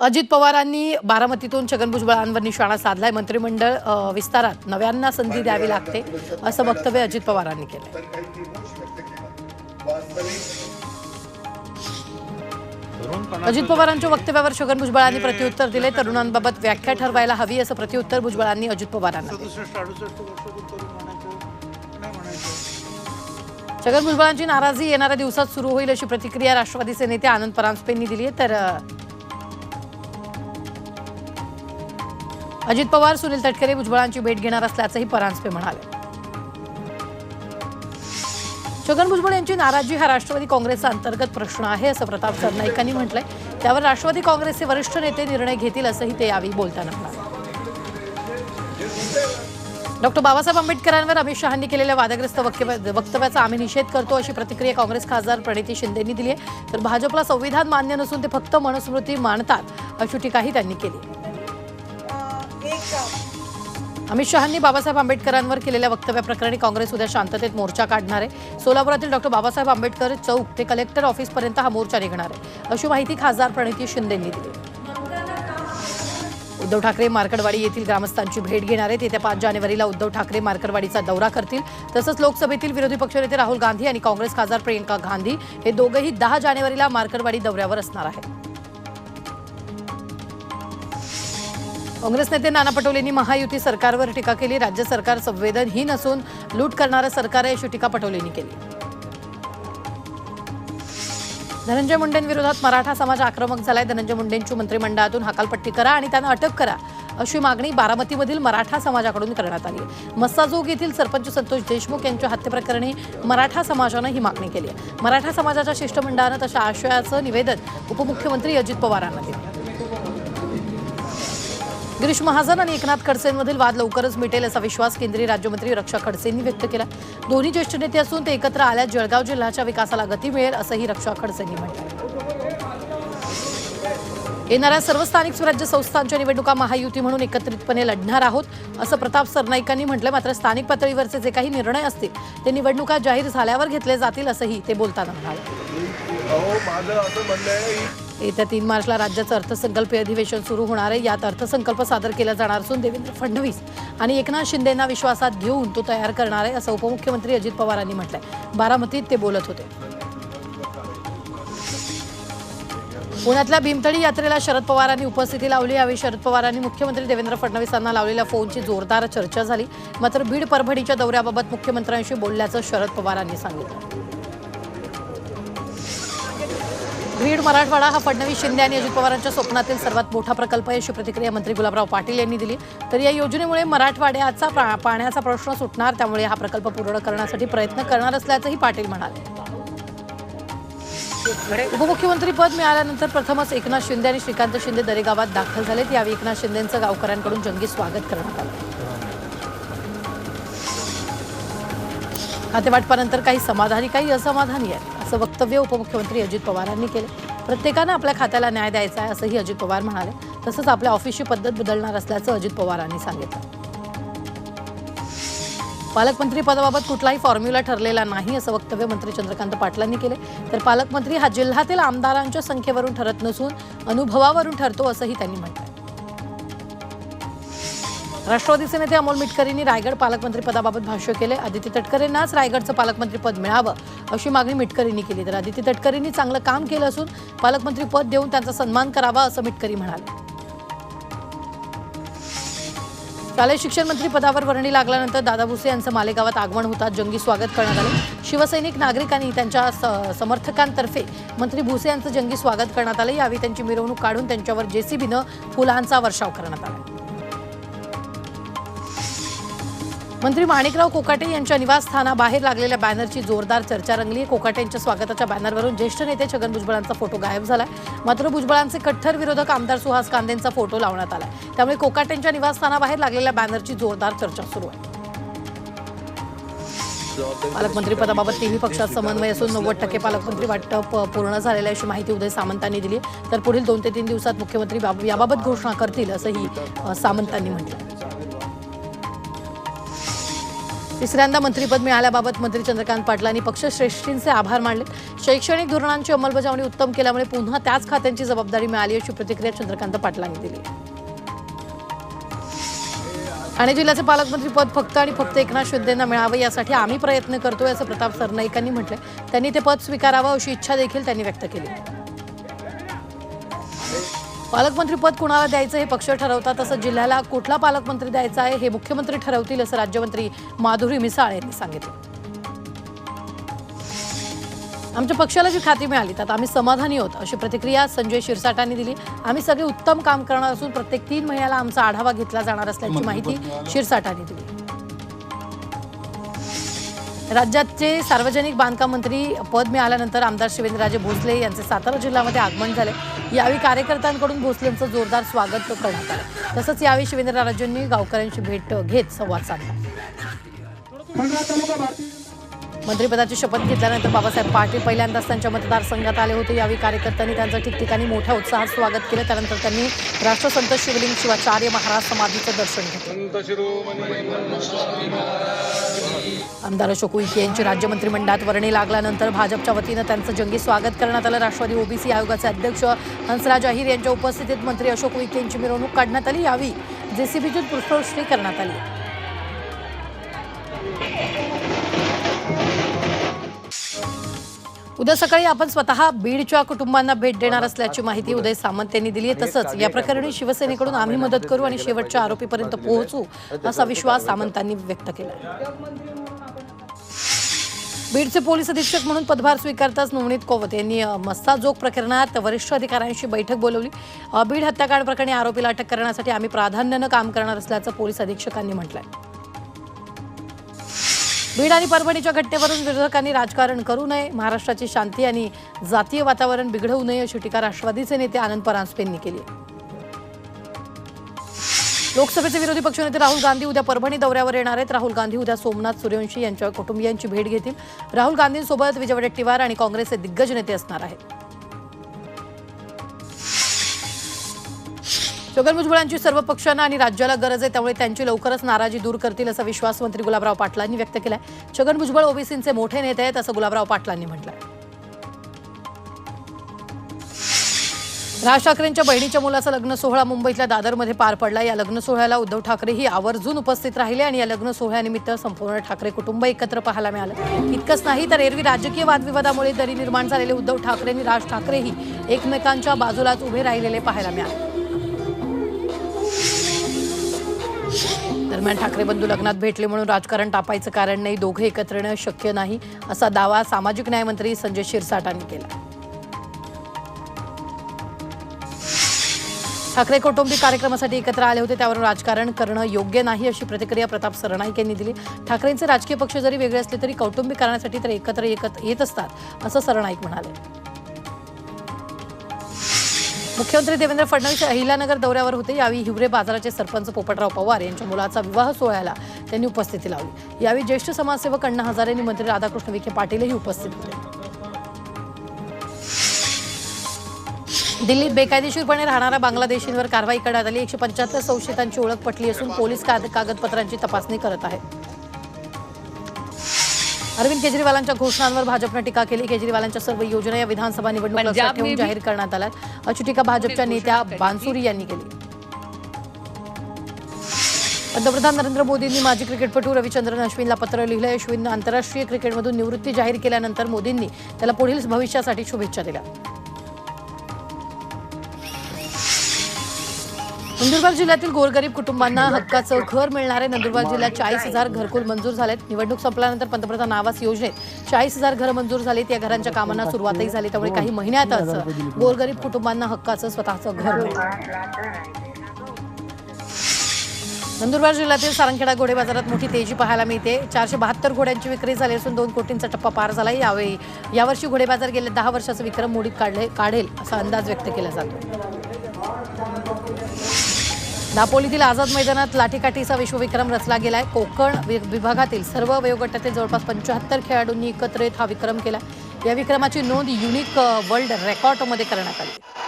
अजित पवारांनी बारामतीतून छगन भुजबळांवर निशाणा साधलाय. मंत्रिमंडळ विस्तारात नव्यांना संधी द्यावी लागते असं वक्तव्य अजित पवारांनी केलं. अजित पवारांच्या वक्तव्यावर छगन भुजबळांनी प्रत्युत्तर दिले तरुणांबाबत व्याख्या ठरवायला हवी असं प्रत्युत्तर भुजबळांनी अजित पवारांना छगन भुजबळांची नाराजी येणाऱ्या दिवसात सुरू होईल अशी प्रतिक्रिया राष्ट्रवादीचे नेते आनंद परांजपेंनी दिली आहे तर अजित पवार सुनील तटकरे भुजबळांची भेट घेणार असल्याचंही परांजपे म्हणाले. छगन भुजबळ यांची नाराजी हा राष्ट्रवादी काँग्रेसचा अंतर्गत प्रश्न आहे असं प्रताप सरनाईकांनी म्हटलंय. त्यावर राष्ट्रवादी काँग्रेसचे वरिष्ठ नेते निर्णय घेतील असंही ते यावेळी बोलताना म्हणाले. डॉक्टर बाबासाहेब आंबेडकरांवर अमित शहांनी केलेल्या वादग्रस्त वक्तव्याचा आम्ही निषेध करतो अशी प्रतिक्रिया काँग्रेस खासदार प्रणिती शिंदेनी दिली आहे. तर भाजपला संविधान मान्य नसून ते फक्त मनुस्मृती मानतात अशी टीकाही त्यांनी केली. अमित शहांनी बाबासाहेब आंबेडकरांवर केलेल्या वक्तव्याप्रकरणी काँग्रेस उद्या शांततेत मोर्चा काढणार आहे. सोलापुरातील डॉक्टर बाबासाहेब आंबेडकर चौक ते कलेक्टर ऑफिसपर्यंत हा मोर्चा निघणार आहे. अशी माहिती खासदार प्रणिती शिंदेंनी दिली. उद्धव ठाकरे मार्कडवाडी येथील ग्रामस्थांची भेट घेणार आहेत. येत्या पाच जानेवारीला उद्धव ठाकरे मार्कडवाडीचा दौरा करतील. तसंच लोकसभेतील विरोधी पक्षनेते राहुल गांधी आणि काँग्रेस खासदार प्रियंका गांधी हे दोघेही दहा जानेवारीला मार्कडवाडी दौऱ्यावर असणार आहेत. काँग्रेस नेते नाना पटोलेंनी महायुती सरकारवर टीका केली. राज्य सरकार संवेदनहीन असून लूट करणारं सरकार आहे अशी टीका पटोलेंनी केली. धनंजय मुंडेंविरोधात मराठा समाज आक्रमक झालाय. धनंजय मुंडेंची मंत्रिमंडळातून हकालपट्टी करा आणि त्यांना अटक करा अशी मागणी बारामतीमधील मराठा समाजाकडून करण्यात आली मस्साजोग येथील सरपंच संतोष देशमुख यांच्या हत्येप्रकरणी मराठा समाजानं ही मागणी केली आहे. मराठा समाजाच्या शिष्टमंडळानं तशा आशयाचं निवेदन उपमुख्यमंत्री अजित पवारांना दिलं. गिरीश महाजन आणि एकनाथ खडसेंमधील वाद लवकरच मिटेल असा विश्वास केंद्रीय राज्यमंत्री रक्षा खडसेंनी व्यक्त केला. दोन्ही ज्येष्ठ नेते असून ते एकत्र आल्यास जळगाव जिल्ह्याच्या विकासाला गती मिळेल असंही रक्षा खडसेंनी म्हटलं येणाऱ्या सर्व स्थानिक स्वराज्य संस्थांच्या निवडणुका महायुती म्हणून एकत्रितपणे लढणार आहोत असं प्रताप सरनाईकांनी म्हटलं मात्र स्थानिक पातळीवरचे जे काही निर्णय असतील ते निवडणुका जाहीर झाल्यावर घेतले जातील असंही ते बोलताना म्हणाले. अहो माझं असं म्हणणं आहे येत्या तीन मार्चला राज्याचं अर्थसंकल्पीय अधिवेशन सुरू होणार आहे. यात अर्थसंकल्प सादर केला जाणार असून देवेंद्र फडणवीस आणि एकनाथ शिंदेना विश्वासात घेऊन तो तयार करणार आहे असं उपमुख्यमंत्री अजित पवारांनी म्हटलंय. बारामतीत ते बोलत होते. पुण्यातल्या भीमतळी यात्रेला शरद पवारांनी उपस्थिती लावली. यावेळी शरद पवारांनी मुख्यमंत्री देवेंद्र फडणवीसांना लावलेल्या फोनची जोरदार चर्चा झाली. मात्र बीड परभणीच्या दौऱ्याबाबत मुख्यमंत्र्यांशी बोलल्याचं शरद पवारांनी सांगितलं. बीड मराठवाडा हा फडणवीस शिंदे आणि अजित पवारांच्या स्वप्नातील सर्वात मोठा प्रकल्प आहे अशी प्रतिक्रिया मंत्री गुलाबराव पाटील यांनी दिली. तर या योजनेमुळे मराठवाड्याचा पा- पाण्याचा प्रश्न सुटणार त्यामुळे हा प्रकल्प पूर्ण करण्यासाठी प्रयत्न करणार असल्याचंही पाटील म्हणाले. उपमुख्यमंत्री पद मिळाल्यानंतर प्रथमच एकनाथ शिंदे आणि श्रीकांत शिंदे दरेगावात दाखल झालेत. यावेळी एकनाथ शिंदेंचं गावकऱ्यांकडून जंगी स्वागत करण्यात आलं. खातेवाटपानंतर काही समाधानी काही असमाधानी आहेत. असं वक्तव्य उपमुख्यमंत्री अजित पवारांनी केलं. प्रत्येकानं आपल्या खात्याला न्याय द्यायचा आहे असंही अजित पवार म्हणाले. तसंच आपल्या ऑफिसची पद्धत बदलणार असल्याचं अजित पवारांनी सांगितलं. पालकमंत्री पदाबाबत कुठलाही फॉर्म्युला ठरलेला नाही असं वक्तव्य मंत्री चंद्रकांत पाटलांनी केले तर पालकमंत्री हा जिल्ह्यातील आमदारांच्या संख्येवरून ठरत नसून अनुभवावरून ठरतो असंही त्यांनी म्हटलं राष्ट्रवादीचे नेते अमोल मिटकरींनी रायगड पालकमंत्रीपदाबाबत भाष्य केले. आदिती तटकरेंनाच रायगडचं पालकमंत्रीपद मिळावं अशी मागणी मिटकरींनी केली. तर आदिती तटकरेंनी चांगलं काम केलं असून पालकमंत्रीपद देऊन त्यांचा सन्मान करावा असं मिटकरी म्हणाले. शालेय शिक्षण मंत्री पदावर वर्णी लागल्यानंतर दादा भुसे यांचं मालेगावात आगमन होतात जंगी स्वागत करण्यात आलं. शिवसैनिक नागरिकांनी त्यांच्या स- समर्थकांतर्फे मंत्री भुसे यांचं जंगी स्वागत करण्यात आलं. यावेळी त्यांची मिरवणूक काढून त्यांच्यावर जेसीबीनं फुलांचा वर्षाव करण्यात आला. मंत्री माणिकराव कोकाटे यांच्या निवासस्थानाबाहेर लागलेल्या बॅनरची जोरदार चर्चा रंगली. कोकाटे यांच्या स्वागताच्या बॅनरवरून ज्येष्ठ नेते छगन भुजबळांचा फोटो गायब झाला. मात्र भुजबळांचे कट्टर विरोधक आमदार सुहास कांदेंचा फोटो लावण्यात आला. त्यामुळे कोकाटेंच्या निवासस्थानाबाहेर लागलेल्या बॅनरची जोरदार चर्चा सुरू आहे. पालकमंत्रीपदाबाबत तिन्ही पक्षात समन्वय असून नव्वद टक्के पालकमंत्री वाटप पूर्ण झालेलं आहे अशी माहिती उदय सामंतांनी दिली तर पुढील दोन ते तीन दिवसात मुख्यमंत्री बाब- याबाबत घोषणा करतील असंही सामंतांनी म्हटलं तिसऱ्यांदा मंत्रीपद मिळाल्याबाबत मंत्री चंद्रकांत पाटलांनी पक्षश्रेष्ठींचे आभार मानले. शैक्षणिक धोरणांची अंमलबजावणी उत्तम केल्यामुळे पुन्हा त्याच खात्यांची जबाबदारी मिळाली अशी प्रतिक्रिया चंद्रकांत पाटलांनी दिली. ठाणे जिल्ह्याचे पालकमंत्री पद फक्त आणि फक्त एकनाथ शिंदेंना मिळावं यासाठी आम्ही प्रयत्न करतोय असं प्रताप सरनाईकांनी म्हटलंय. त्यांनी ते पद स्वीकारावं अशी इच्छा देखील त्यांनी व्यक्त केली. पालकमंत्री पद कुणाला द्यायचं हे पक्ष ठरवतात तसंच जिल्ह्याला कुठला पालकमंत्री द्यायचा आहे हे मुख्यमंत्री ठरवतील असं राज्यमंत्री माधुरी मिसाळ यांनी सांगितलं. आमच्या पक्षाला जी खाती मिळाली त्यात आम्ही समाधानी आहोत अशी प्रतिक्रिया संजय शिरसाटांनी दिली. आम्ही सगळे उत्तम काम करणार असून प्रत्येक तीन महिन्याला आमचा आढावा घेतला जाणार असल्याची माहिती शिरसाटांनी दिली. राज्याचे सार्वजनिक बांधकाम मंत्री पद मिळाल्यानंतर आमदार शिवेंद्रराजे भोसले यांचे सातारा जिल्ह्यामध्ये आगमन झाले. यावेळी कार्यकर्त्यांकडून भोसलेंचं जोरदार स्वागत करण्यात आलं. तसंच यावेळी शिवेंद्र शिवेंद्रराजेंनी गावकऱ्यांची भेट घेत संवाद साधला. मंत्रिपदाची शपथ घेतल्यानंतर बाबासाहेब पाटील पहिल्यांदाच त्यांच्या मतदारसंघात आले होते. यावेळी कार्यकर्त्यांनी त्यांचं ठिकठिकाणी मोठ्या उत्साहात स्वागत केलं. त्यानंतर त्यांनी राष्ट्रसंत शिवलिंग शिवाचार्य महाराज समाधीचं दर्शन घेतलं. आमदार अशोक उईके यांची राज्य मंत्रिमंडळात वर्णी लागल्यानंतर भाजपच्या वतीनं त्यांचं जंगी स्वागत करण्यात आलं. राष्ट्रवादी ओबीसी आयोगाचे अध्यक्ष हंसराज अहिर यांच्या उपस्थितीत मंत्री अशोक उईके यांची मिरवणूक काढण्यात आली. यावेळी जेसीबीतून पुष्पवृष्टी करण्यात आली. उद्या सकाळी आपण स्वतः बीडच्या कुटुंबांना भेट देणार असल्याची माहिती उदय सामंत यांनी दिली आहे. तसंच या प्रकरणी शिवसेनेकडून आम्ही मदत करू आणि शेवटच्या आरोपीपर्यंत पोहोचू असा विश्वास सामंतांनी व्यक्त केला बीडचे पोलीस अधीक्षक म्हणून पदभार स्वीकारताच नवनीत कोवत यांनी अ, मस्साजोग प्रकरणात वरिष्ठ अधिकाऱ्यांशी बैठक बोलवली. बीड हत्याकांड प्रकरणी आरोपीला अटक करण्यासाठी आम्ही प्राधान्यानं काम करणार असल्याचं पोलीस अधीक्षकांनी म्हटलंय. बीड आणि परभणीच्या घटनेवरून विरोधकांनी राजकारण करू नये महाराष्ट्राची शांती आणि जातीय वातावरण बिघडवू नये अशी टीका राष्ट्रवादीचे नेते आनंद परांजपे यांनी केली लोकसभेचे विरोधी पक्षनेते राहुल गांधी उद्या परभणी दौऱ्यावर येणार आहेत. राहुल गांधी उद्या सोमनाथ सूर्यवंशी यांच्या कुटुंबियांची भेट घेतील. राहुल गांधींसोबत विजय वडेट्टीवार आणि काँग्रेसचे दिग्गज नेते असणार आहेत. छगन भुजबळांची सर्व पक्षांना आणि राज्याला गरज आहे त्यामुळे त्यांची लवकरच नाराजी दूर करतील असा विश्वास मंत्री गुलाबराव पाटलांनी व्यक्त केलाय. छगन भुजबळ ओबीसींचे मोठे नेते आहेत असं गुलाबराव पाटलांनी म्हटलंय. राज ठाकरेंच्या बहिणीच्या मुलाचा लग्न सोहळा मुंबईतल्या दादरमध्ये पार पडला या लग्न सोहळ्याला उद्धव ठाकरेही आवर्जून उपस्थित राहिले आणि या लग्न सोहळ्यानिमित्त संपूर्ण ठाकरे कुटुंब एकत्र पाहायला मिळालं. इतकंच नाही तर एरवी राजकीय वादविवादामुळे दरी निर्माण झालेले उद्धव ठाकरे आणि राज ठाकरेही एकमेकांच्या बाजूलाच उभे राहिलेले पाहायला मिळाले. दरम्यान ठाकरे बंधू लग्नात भेटले म्हणून राजकारण टापायचं कारण नाही दोघे एकत्र येणं शक्य नाही असा दावा सामाजिक न्यायमंत्री संजय शिरसाटांनी केला. ठाकरे कौटुंबिक कार्यक्रमासाठी एकत्र आले होते त्यावरून राजकारण करणं योग्य नाही अशी प्रतिक्रिया प्रताप सरनाईक यांनी दिली. ठाकरेंचे राजकीय पक्ष जरी वेगळे असले तरी कौटुंबिक कारणासाठी तर एकत्र एकत येत असतात असं सरनाईक म्हणाले. मुख्यमंत्री देवेंद्र फडणवीस अहिलानगर दौऱ्यावर होते. यावेळी हिवरे बाजाराचे सरपंच पोपटराव पवार यांच्या मुलाचा विवाह सोहळ्याला त्यांनी उपस्थिती लावली. यावेळी ज्येष्ठ समाजसेवक अण्णा हजारे आणि मंत्री राधाकृष्ण विखे पाटीलही उपस्थित होते. दिल्लीत बेकायदेशीरपणे राहणाऱ्या बांगलादेशींवर कारवाई करण्यात आली. एकशे पंच्याहत्तर संशयितांची ओळख पटली असून पोलीस कागदपत्रांची तपासणी करत आहेत. अरविंद केजरीवालांच्या घोषणांवर भाजपनं टीका केली. केजरीवालांच्या सर्व योजना या विधानसभा निवडणूक ठेवून जाहीर करण्यात आल्या अशी टीका भाजपच्या नेत्या बान्सुरी यांनी केली. पंतप्रधान नरेंद्र मोदींनी माजी क्रिकेटपटू रविचंद्रन अश्विनला पत्र लिहिलंय. अश्विन आंतरराष्ट्रीय क्रिकेटमधून निवृत्ती जाहीर केल्यानंतर मोदींनी त्याला पुढील भविष्यासाठी शुभेच्छा दिल्या. नंदुरबार जिल्ह्यातील गोरगरीब कुटुंबांना हक्काचं घर मिळणार आहे नंदुरबार जिल्ह्यात चाळीस हजार घरकुल मंजूर झालेत. निवडणूक संपल्यानंतर पंतप्रधान आवास योजनेत चाळीस हजार घर मंजूर झालीत. या घरांच्या कामांना सुरुवातही झाली. त्यामुळे काही महिन्यातच गोरगरीब कुटुंबांना हक्काचं स्वतःचं घर मिळणार नंदुरबार जिल्ह्यातील सारंगखेडा घोडे बाजारात मोठी तेजी पाहायला मिळते. चारशे बहात्तर घोड्यांची विक्री झाली असून दोन कोटींचा टप्पा पार झाला यावेळी यावर्षी घोडे बाजार गेले दहा वर्षाचा विक्रम मोडीत काढले काढेल असा अंदाज व्यक्त केला जातो. दापोलीतील आझाद मैदानात लाठीकाठीचा विश्वविक्रम रचला गेलाय. कोकण वि- विभागातील सर्व वयोगटातील जवळपास पंच्याहत्तर खेळाडूंनी एकत्र येत हा विक्रम केला. या विक्रमाची नोंद युनिक वर्ल्ड रेकॉर्डमध्ये करण्यात आली.